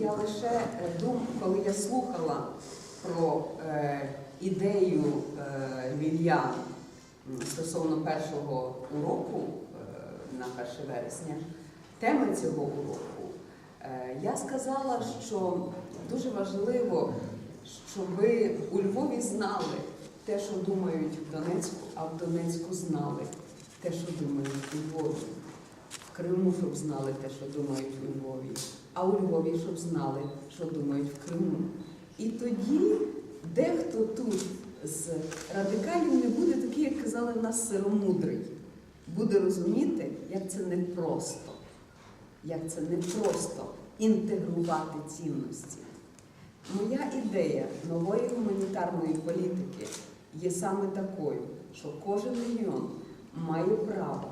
Я лише е, дум, коли я слухала про е, ідею е, львів'ян стосовно першого уроку е, на 1 вересня, теми цього уроку, е, я сказала, що дуже важливо, щоб у Львові знали те, що думають в Донецьку, а в Донецьку знали те, що думають у Львові. Криму, щоб знали те, що думають у Львові, а у Львові, щоб знали, що думають в Криму. І тоді дехто тут з радикалів не буде такий, як казали в нас, сиромудрий. Буде розуміти, як це непросто, як це непросто інтегрувати цінності. Моя ідея нової гуманітарної політики є саме такою, що кожен регіон має право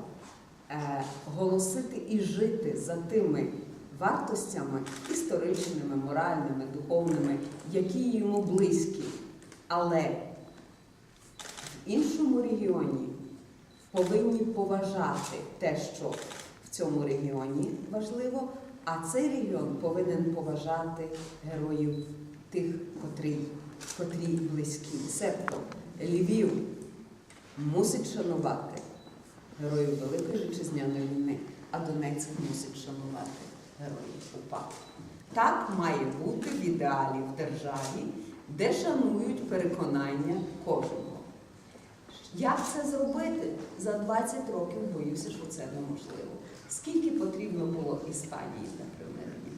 голосити і жити за тими вартостями історичними, моральними, духовними, які йому близькі. Але в іншому регіоні повинні поважати те, що в цьому регіоні важливо, а цей регіон повинен поважати героїв тих, котрі, котрі близькі. Себто Львів мусить шанувати героїв Великої Вітчизняної війни, а Донецьк мусить шанувати героїв УПА. Так має бути в ідеалі в державі, де шанують переконання кожного. Як це зробити? За 20 років боюся, що це неможливо. Скільки потрібно було Іспанії для примирення?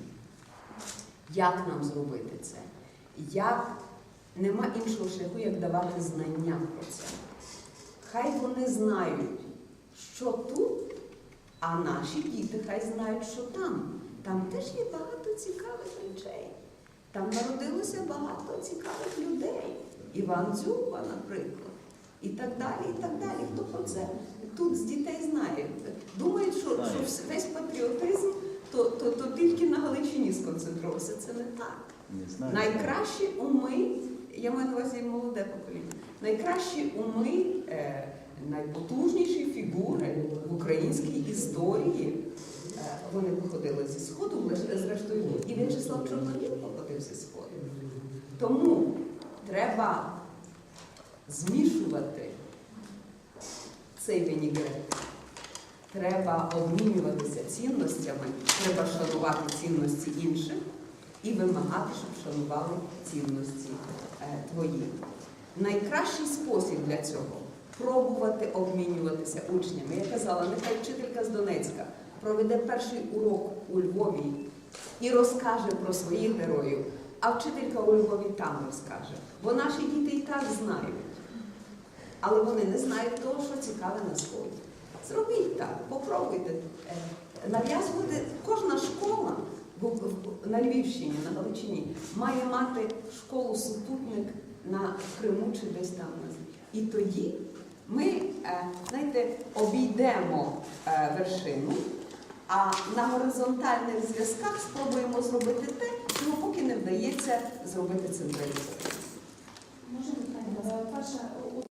Як нам зробити це? Як нема іншого шляху, як давати знання про це? Хай вони знають, що тут, а наші діти хай знають, що там. Там теж є багато цікавих речей. Там народилося багато цікавих людей. Іван Дзюба, наприклад. І так далі, і так далі. Хто про це тут з дітей знає? Думають, що, що весь патріотизм то, то, то тільки на Галичині сконцентрувався. Це не так. Найкращі уми, я маю на увазі молоде покоління, найкращі уми, найпотужніші фігури в українській історії. е, Вони походили зі сходу, зрештою, і В'ячеслав Чорновіл походив зі сходу. Тому треба змішувати цей вінігрет. Треба обмінюватися цінностями, треба шанувати цінності інших і вимагати, щоб шанували цінності е, твої. Найкращий спосіб для цього пробувати обмінюватися учнями. Я казала, нехай вчителька з Донецька проведе перший урок у Львові і розкаже про своїх героїв, а вчителька у Львові там розкаже. Бо наші діти і так знають. Але вони не знають того, що цікаве на сході. Зробіть так, попробуйте. Е, Нав'язувати кожна школа на Львівщині, на Галичині має мати школу супутник на Криму чи десь там. І тоді ми, е, знаєте, обійдемо е, вершину, а на горизонтальних зв'язках спробуємо зробити те, чого поки не вдається зробити централізацію. Може Перше,